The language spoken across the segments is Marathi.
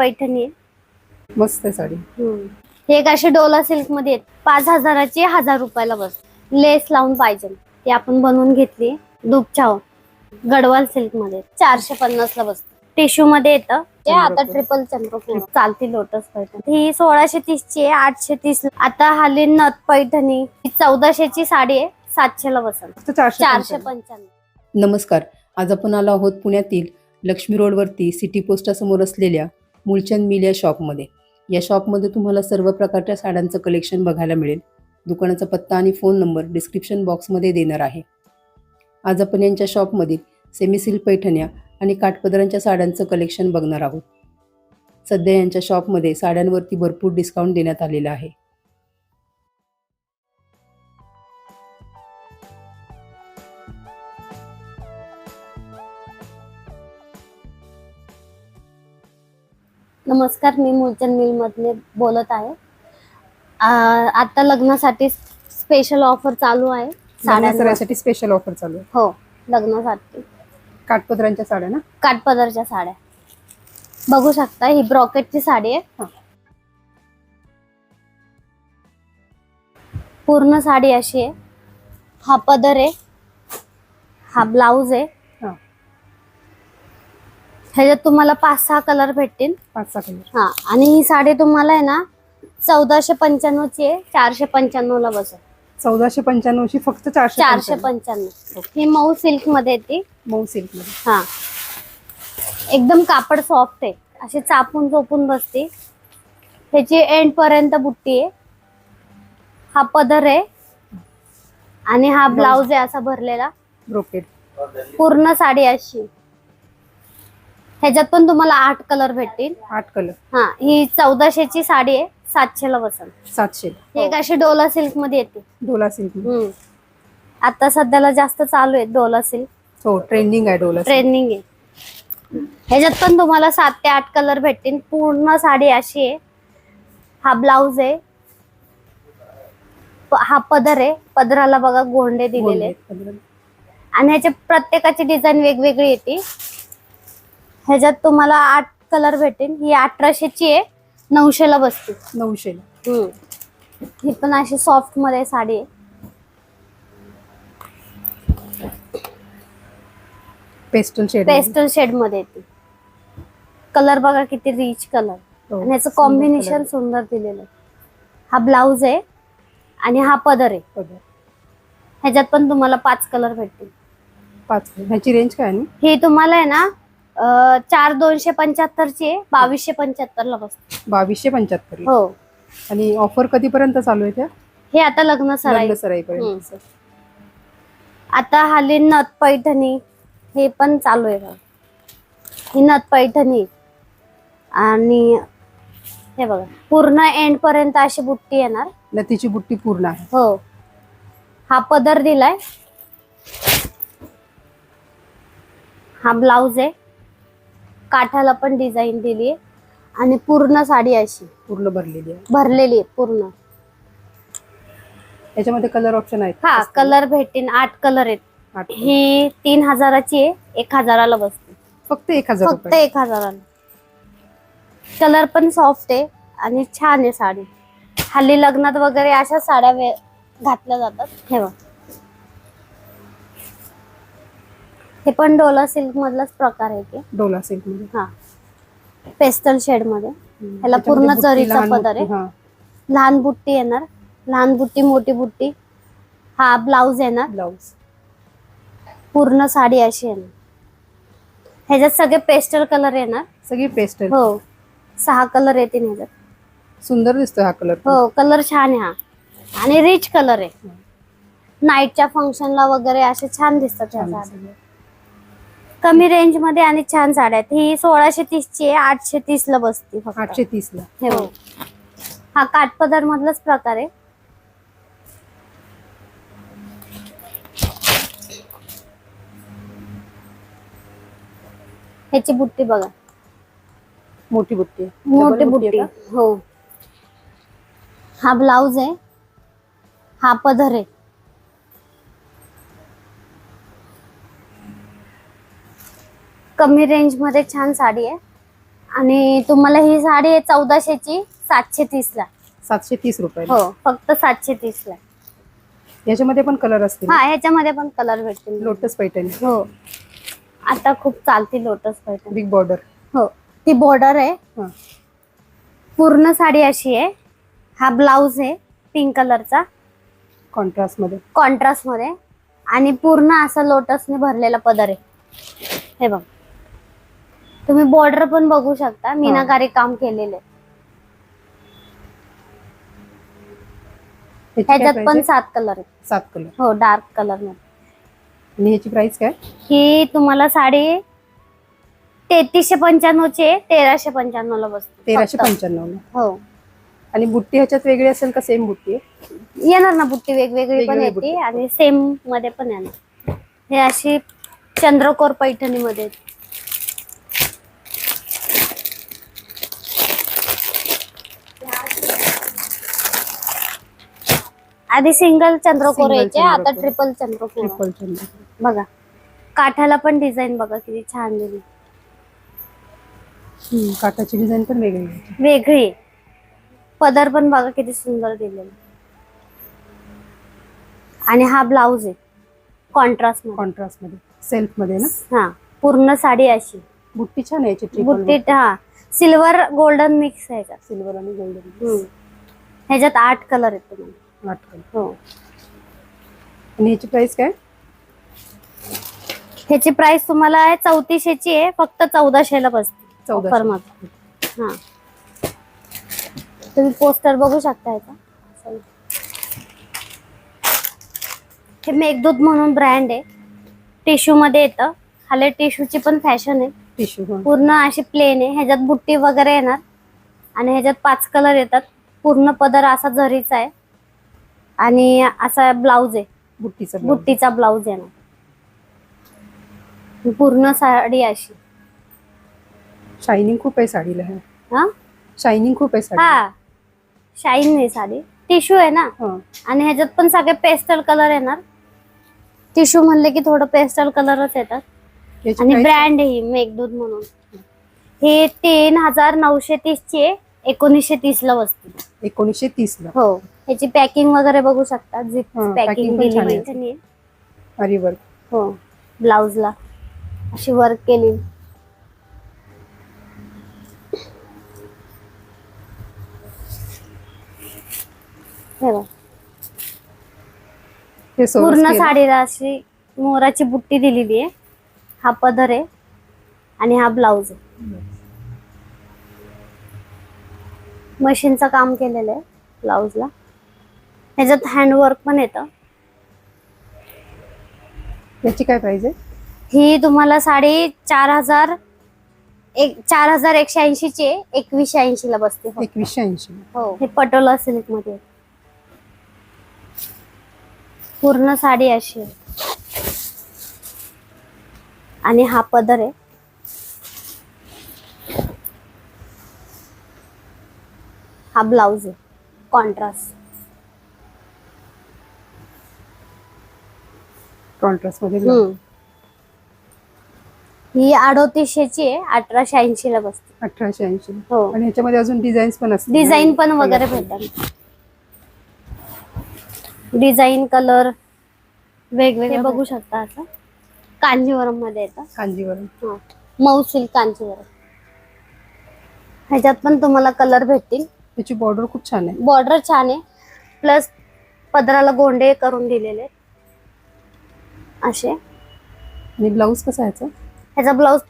पैठणी आहे. मस्त आहे साडी. हे एक असे डोला सिल्कमध्ये आहेत. पाच हजाराची हजार रुपयाला बस. लेस लावून पाहिजे. ती आपण बनवून घेतली. दुपछाव गडवाल सिल्कमध्ये चारशे पन्नास ला बसते टिश्यू मध्ये येतं ते आता. ट्रिपल चंद्रपूर चालती लोटस पैठणी. ही सोळाशे तीस ची आहे. आठशे तीस. आता हल्ली नथ पैठणी. ही चौदाशेची साडी आहे. सातशे ला बसल. फक्त चारशे. पंच्याण्णव नमस्कार. आज आपण आलो आहोत पुण्यातील लक्ष्मी रोडवरती सिटी पोस्टासमोर असलेल्या मूलचंद मिल या शॉपमध्ये या शॉपमध्ये तुम्हाला सर्व प्रकारच्या साड्यांचं कलेक्शन बघायला मिळेल. दुकानाचा पत्ता आणि फोन नंबर डिस्क्रिप्शन बॉक्समध्ये देणार आहे. आज आपण यांच्या शॉपमधील सेमी पैठण्या आणि काठपदरांच्या साड्यांचं कलेक्शन बघणार आहोत. सध्या यांच्या शॉपमध्ये साड्यांवरती भरपूर डिस्काउंट देण्यात आलेला आहे. नमस्कार मी मुलचंद मिल मधले बोलत आहे. आता लग्नासाठी स्पेशल ऑफर चालू आहे. साड्यांसाठी स्पेशल ऑफर चालू आहे. हो लग्नासाठी. काठपदरांच्या साड्या ना? काठपदरच्या साड्या. बघू शकता ही ब्रॉकेटची साडी आहे. हा. पूर्ण साडी अशी आहे. हा पदर आहे. हा ब्लाऊज आहे. ह्याच्यात तुम्हाला पाच सहा कलर भेटतील. पाच सहा कलर. हा आणि ही साडी तुम्हाला आहे ना चौदाशे पंच्याण्णवची आहे चारशे पंच्याण्णव ला बसेल. चौदाशे पंच्याण्णवची फक्त चारशे चारशे पंच्याण्णव. पंच्याण्णव. ही मऊ सिल्कमध्ये येते. मऊ सिल्कमध्ये हा. एकदम कापड सॉफ्ट आहे. अशी चापून चोपून बसते. ह्याची एंड पर्यंत बुट्टी आहे. हा पदर आहे. आणि हा ब्लाऊज आहे असा भरलेला. ब्रोकेड पूर्ण साडी अशी. ह्याच्यात पण तुम्हाला आठ कलर भेटतील. आठ कलर हा ही चौदाशेची साडी आहे सातशेला बसल. सातशे. ही एक अशी डोला सिल्कमध्ये येते. डोला सिल्क. हम्म. आता सध्याला जास्त चालू आहे डोला सिल्क. हो ट्रेंडिंग आहे डोला silk. ट्रेनिंग आहे. ह्याच्यात पण तुम्हाला सात ते आठ कलर भेटतील. पूर्ण साडी अशी आहे. हा ब्लाऊज आहे. प- हा पदर आहे. पदराला बघा गोंडे दिलेले आहेत. आणि ह्याच्या प्रत्येकाची डिझाईन वेगवेगळी येते. ह्याच्यात तुम्हाला आठ कलर भेटेल ही अठराशेची आहे. नऊशेला बसते. नऊशे ही पण अशी सॉफ्टमध्ये साडी आहे. पेस्टल शेड पेस्टल शेडमध्ये येते. कलर बघा किती रिच कलर हो, आणि याचं कॉम्बिनेशन सुंदर दिलेलं आहे. हा ब्लाऊज आहे आणि हा पदर आहे. ह्याच्यात पण तुम्हाला पाच कलर भेटतील. पाच. ह्याची रेंज काय आहे? ही तुम्हाला आहे ना चार दोनशे पंच्याहत्तरची आहे बावीसशे पंच्याहत्तर ला बसते. बावीसशे पंच्याहत्तर हो. आणि ऑफर कधीपर्यंत चालू आहे त्या? हे आता लग्न सराई. लग्न सराईपर्यंत आता हल्ली नथ पैठणी हे पण चालू आहे बघा. ही नथ पैठणी. आणि हे बघा पूर्ण एंड पर्यंत अशी बुट्टी येणार. लतीची बुट्टी पूर्ण आहे. हो. हा पदर दिलाय. हा ब्लाऊज आहे. काठाला पण डिझाईन दिली आहे. आणि पूर्ण साडी अशी. पूर्ण भरलेली आहे. भरलेली आहे पूर्ण. याच्यामध्ये कलर ऑप्शन आहेत हा कलर भेटेन आठ कलर आहेत. आठ. ही तीन हजाराची आहे एक हजाराला बसते. फक्त एक हजार फक्त रुपये. एक हजाराला. कलर पण सॉफ्ट आहे आणि छान आहे साडी. हल्ली लग्नात वगैरे अशा साड्या वे- घातल्या जातात. हे बघ हे पण डोला सिल्क मधलाच प्रकार आहे ते. डोला सिल्कमध्ये. हा. पेस्टल शेडमध्ये. ह्याला पूर्ण जरीचा पदर आहे. हा. लहान बुट्टी येणार. लहान बुट्टी मोठी बुट्टी. हा ब्लाऊज येणार. ब्लाऊज. पूर्ण साडी अशी येणार. ह्याच्यात सगळे पेस्टल कलर येणार. सगळी पेस्टल. हो. सहा कलर येतील ह्याच्यात. सुंदर दिसतोय हा कलर हो कलर छान आहे हा. आणि रिच कलर आहे. नाईटच्या फंक्शनला वगैरे असे छान दिसतात ह्या साड्या. कमी रेंजमध्ये आणि छान साड्या आहेत. ही सोळाशे तीस ची आहे आठशे तीस ला बसते फक्त. आठशे तीस ला. हे. बघ. हा काठपदर मधलाच प्रकार आहे. ह्याची बुट्टी बघा. मोठी बुट्टी आहे. मोठी बुट्टी आहे का? हो. हा ब्लाऊज आहे. हा पदर आहे. कमी रेंजमध्ये छान साडी आहे. आणि तुम्हाला ही साडी आहे चौदाशेची सातशे तीस ला सातशे तीस रुपये. हो फक्त सातशे तीस ला याच्यामध्ये पण कलर असतील? हा ह्याच्यामध्ये पण कलर भेटतील. लोटस पैठणी. हो. आता खूप चालती लोटस पैठणी. बिग बॉर्डर हो ती बॉर्डर आहे. पूर्ण साडी अशी आहे. हा ब्लाऊज आहे पिंक कलरचा कॉन्ट्रास्टमध्ये कॉन्ट्रास्टमध्ये आणि पूर्ण असा लोटसने भरलेला पदर आहे. हे बघ. तुम्ही बॉर्डर पण बघू शकता. मीनाकारी काम केलेलं ह्याच्यात पण? सात कलर आहेत. सात कलर हो डार्क कलरमध्ये. आणि ह्याची प्राइस काय? ही तुम्हाला साडी तेहतीसशे पंच्याण्णवची आहे. तेराशे पंच्याण्णव ला बसते. तेराशे फक्त. पंच्याण्णव हो. आणि बुट्टी ह्याच्यात वेगळी असेल का सेम बुट्टी? आहे येणार ना बुट्टी वेगवेगळी पण वेगवेगळी येते बुट्टी. आणि सेममध्ये पण येणार. हे अशी चंद्रकोर पैठणीमध्ये आहेत. आधी सिंगल चंद्रकोर Single यायचे आता चंद्रकोर. ट्रिपल चंद्रकोर. ट्रिपल चंद्र बघा काठाला पण डिझाईन बघा किती छान दिली. काटाची डिझाईन पण वेगळी आहे. वेगळी. आहे. पदर पण बघा किती सुंदर दिलेला. आणि हा ब्लाऊज आहे कॉन्ट्रास्टमध्ये. कॉन्ट्रास्टमध्ये. सेल्फमध्ये ना? हा पूर्ण साडी अशी. बुट्टी छान आहे याची ट्रिपल बुट्टी हा. सिल्वर गोल्डन मिक्स आहे ह्याच्यात. सिल्वर आणि गोल्डन हम्म. ह्याच्यात आठ कलर आहेत तुम्हाला. आठ कलर हो. आणि ह्याची प्राइस काय? ह्याची प्राइस तुम्हाला आहे चौतीसशेची आहे फक्त चौदाशेला बसते. ऑफरमध्ये हा. तुम्ही पोस्टर बघू शकता चला. हे मेघदूत म्हणून ब्रँड आहे. टिश्यू मध्ये येतं. खाली टिश्यूची पण फॅशन आहे. टिश्यू हा. पूर्ण अशी प्लेन आहे. ह्याच्यात बुट्टी वगैरे येणार. आणि ह्याच्यात पाच कलर येतात. पूर्ण पदर असा जरीचा आहे. आणि असा ब्लाऊज आहे. बुट्टीचा blouse. बुट्टीचा ब्लाऊज येणार पूर्ण साडी अशी. शायनिंग खूप आहे साडीला हा. हा? शायनिंग खूप आहे साडी हा. शाईन नाही साडी. टिश्यू आहे ना. आणि ह्याच्यात पण सगळे पेस्टल कलर येणार. टिश्यू म्हणले की थोडं पेस्टल कलरच येतात. आणि ब्रँड आहे ही मेघदूत म्हणून. हे तीन हजार नऊशे तीस ची आहे. एकोणीसशे तीस ला बसते एकोणीसशे तीस ला हो. ह्याची पॅकिंग वगैरे बघू शकता झिप हा, पॅकिंग पण दिली छान आहे. माहिती अरे वर्क हो. ब्लाउजला अशी वर्क केली. हे बघ. हे पूर्ण केलं. साडीला अशी मोराची बुट्टी दिलेली आहे. हा पदर आहे. आणि हा ब्लाउज आहे. मशीनचं काम केलेलं आहे ब्लाउजला ह्याच्यात हँडवर्क पण येतं. याची काय प्राइस आहे? ही तुम्हाला साडी चार हजार एक चार हजार एकशे ऐंशीची आहे एकवीसशे ऐंशी ला बसते फक्त. एकवीसशे ऐंशी. हो. हे पटोला सिल्कमध्ये आहे. पूर्ण साडी अशी आहे आणि हा पदर आहे. हा ब्लाउज आहे. कॉन्ट्रास्ट. कॉन्ट्रास्टमध्ये ही अडोतीसशेची आहे अठराशे ऐंशी ला बसते. अठराशे ऐंशी. हो. आणि ह्याच्यामध्ये अजून डिझाईन्स पण असतात डिझाईन पण वगैरे भेटतात. डिझाईन कलर वेगवेगळे बघू शकता असं कांजीवरममध्ये येतं. कांजीवरम. मऊ सिल्क कांजीवरम. ह्याच्यात पण तुम्हाला कलर भेटतील. त्याची बॉर्डर खूप छान आहे बॉर्डर छान आहे प्लस पदराला गोंडे करून दिलेले. असे आणि ब्लाऊज कसा आहे याचा? ह्याचा ब्लाऊज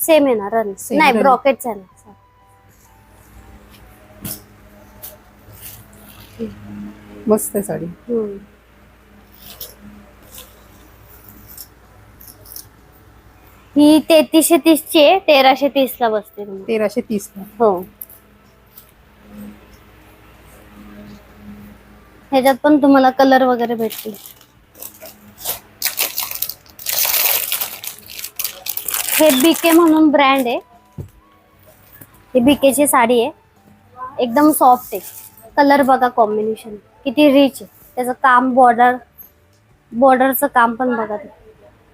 सेम येणार रन Same नाही run. ब्रॉकेटच येणार मस्त आहे साडी हम्म. ही तेहतीसशे तीसची आहे तेराशे तीस ला बसते. तेराशे तीस ला हो ह्याच्यात पण तुम्हाला कलर वगैरे भेटतील. हे बीके म्हणून ब्रँड आहे. ही बीकेची साडी आहे. एकदम सॉफ्ट आहे. कलर बघा कॉम्बिनेशन किती रिच आहे. त्याचं काम बॉर्डर बॉर्डरचं काम पण बघा ते.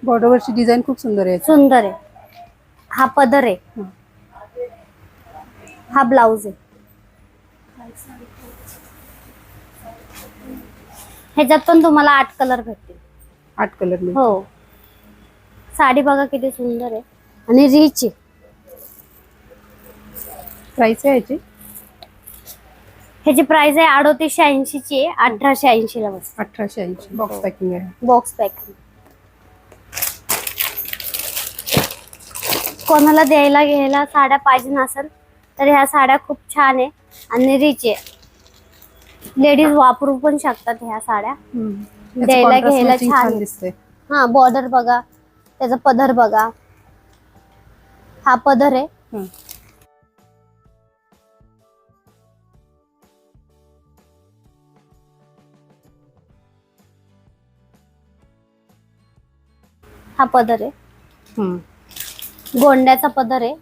बॉर्डरवरची डिझाईन खूप सुंदर आहे. सुंदर आहे. हा पदर आहे. हं. हा ब्लाऊज आहे. ह्याच्यात पण तुम्हाला आठ कलर भेटतील. आठ कलर मिळतील हो. साडी बघा किती सुंदर आहे. आणि रिच आहे. प्राइस आहे याची? ह्याची प्राइस आहे अडोतीसशे ऐंशीची आहे अठराशे ऐंशीला बस. अठराशे ऐंशी. बॉक्स पॅकिंग आहे. बॉक्स पॅक कोणाला द्यायला घ्यायला साड्या पाहिजे नसेल तर ह्या साड्या खूप छान आहे आणि रिच आहे. लेडीज वापरू पण शकतात ह्या साड्या. द्यायला contrast घ्यायला matching छान. दिसतंय. हा बॉर्डर बघा. त्याचा पदर बघा. हा पदर आहे. हं. हा पदर आहे. हम्म. गोंड्याचा पदर आहे.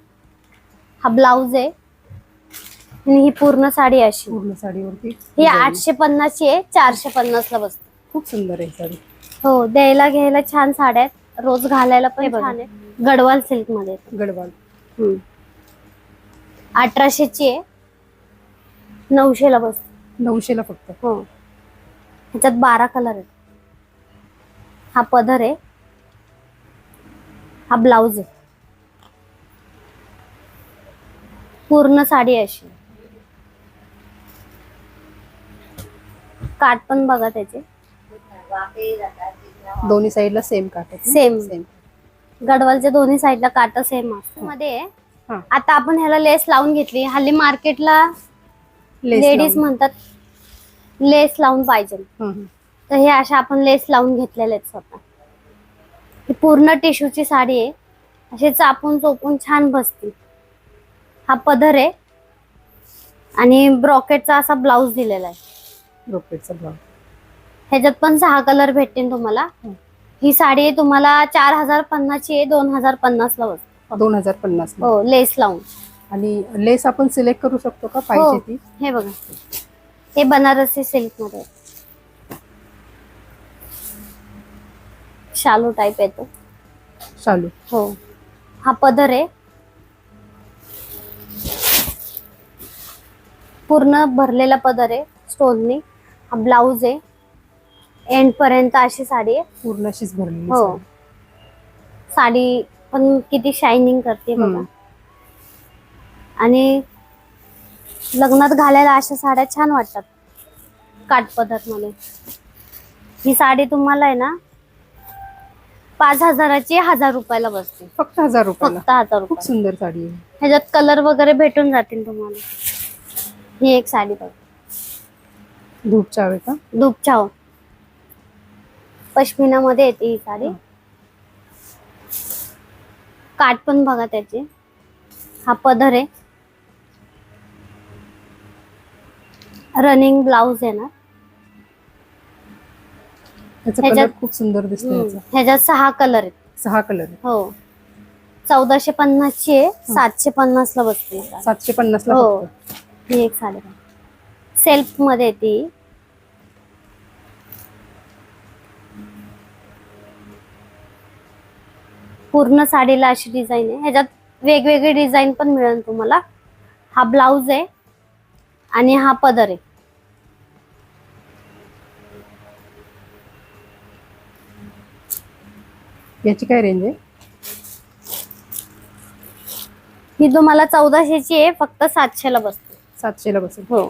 हा ब्लाऊज आहे. आणि ही पूर्ण साडी अशी. पूर्ण साडीवरती? ही. आठशे पन्नासची आहे चारशे पन्नासला बसते. खूप सुंदर आहे साडी. हो द्यायला घ्यायला छान साड्या आहेत. रोज घालायला पण छान आहे. गडवाल सिल्कमध्ये गडवाल. हम्म. अठराशेची आहे. नऊशेला बसते. नऊशेला फक्त. हो. ह्याच्यात बारा कलर आहेत. हा पदर आहे. हा ब्लाऊज आहे. पूर्ण साडी आहे अशी. काठ पण बघा त्याचे. दोन्ही साईडला सेम काट? Same. सेम गडवालच्या दोन्ही साईडला काट सेममध्ये हा. आता आपण ह्याला लेस लावून घेतली. हल्ली मार्केटला लेस लेडीज. म्हणतात लेस लावून पाहिजे. हं, हं. तर हे अशा आपण लेस लावून घेतलेले आहेत स्वतः. ही पूर्ण टिश्यूची साडी आहे. असे चापून चोपून छान बसते हा पदर आहे. आणि ब्रॉकेटचा असा ब्लाऊज दिलेला आहे. ब्रोकेटचा ब्लाउज ह्याच्यात पण सहा कलर भेटतील तुम्हाला. हं. साडी तुम्हाला चार हजार पन्नासची आहे दोन हजार पन्नासला बसते. दोन हजार पन्नास हो लेस लावून. आणि लेस आपण सिलेक्ट करू शकतो का? हो पाहिजे ती. हे बघा. हे बनारसी सिल्कमध्ये आहे. शालू टाईप येतो. चालू हो. हा पदर आहे. पूर्ण भरलेला पदर आहे स्टोननी हा ब्लाऊज आहे. एंड पर्यंत अशी साडी आहे. पूर्ण अशीच भरलेली हो. साडी. साडी पण किती शायनिंग करते बघा. हम्म. आणि लग्नात घालायला अशा साड्या छान वाटतात. काठपदरमध्ये. ही साडी तुम्हाला आहे ना पाच हजाराची हजार रुपयाला बसते. फक्त हजार रुपयाला. फक्त हजार खूप रुपये सुंदर साडी आहे. ह्याच्यात कलर वगैरे भेटून जातील तुम्हाला. ही एक साडी बघ. धूप चावे का? धूप छाव पश्मिना मध्ये येते ही साडी. काठ पण बघा त्याचे. हा पदर आहे. रनिंग ब्लाऊज आहे ना. ह्याच्यात- खूप सुंदर दिसतो याचा. ह्याच्यात सहा कलर आहेत. सहा कलर आहे हो. चौदाशे पन्नासची आहे सातशे पन्नास ला बसते ही साडी. सातशे पन्नास ला हो. फक्त. ही एक साडी मध्ये येते ही. पूर्ण साडीला अशी डिझाईन आहे. ह्याच्यात वेगवेगळी डिझाईन पण मिळेल तुम्हाला. हा ब्लाऊज आहे आणि हा पदर आहे. याची काय रेंज आहे? ही तुम्हाला चौदाशेची आहे फक्त सातशेला बसते. सातशेला बसेल. हो.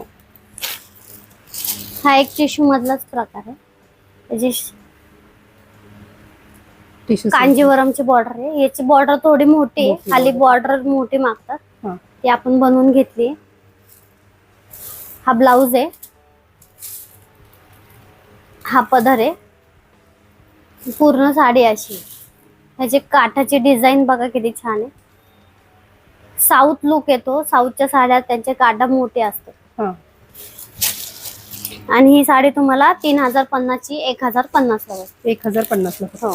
हा एक टिश्यू मधलाच प्रकार आहे. त्याची टिश्यू कांजीवरमची बॉर्डर आहे. याची बॉर्डर थोडी मोठी आहे. मोठी खाली. बॉर्डर मोठी मागतात. हा. ती आपण बनवून घेतली हा ब्लाऊज आहे. हा पदर आहे. पूर्ण साडी अशी आहे. ह्याची काठाची डिझाईन बघा किती छान आहे. साऊथ लुक येतो. साऊथच्या साड्या त्यांचे काटा मोठे असतात. हा. आणि ही साडी तुम्हाला तीन हजार पन्नासची एक हजार पन्नासला बसते एक हजार पन्नास ला फक्त. हो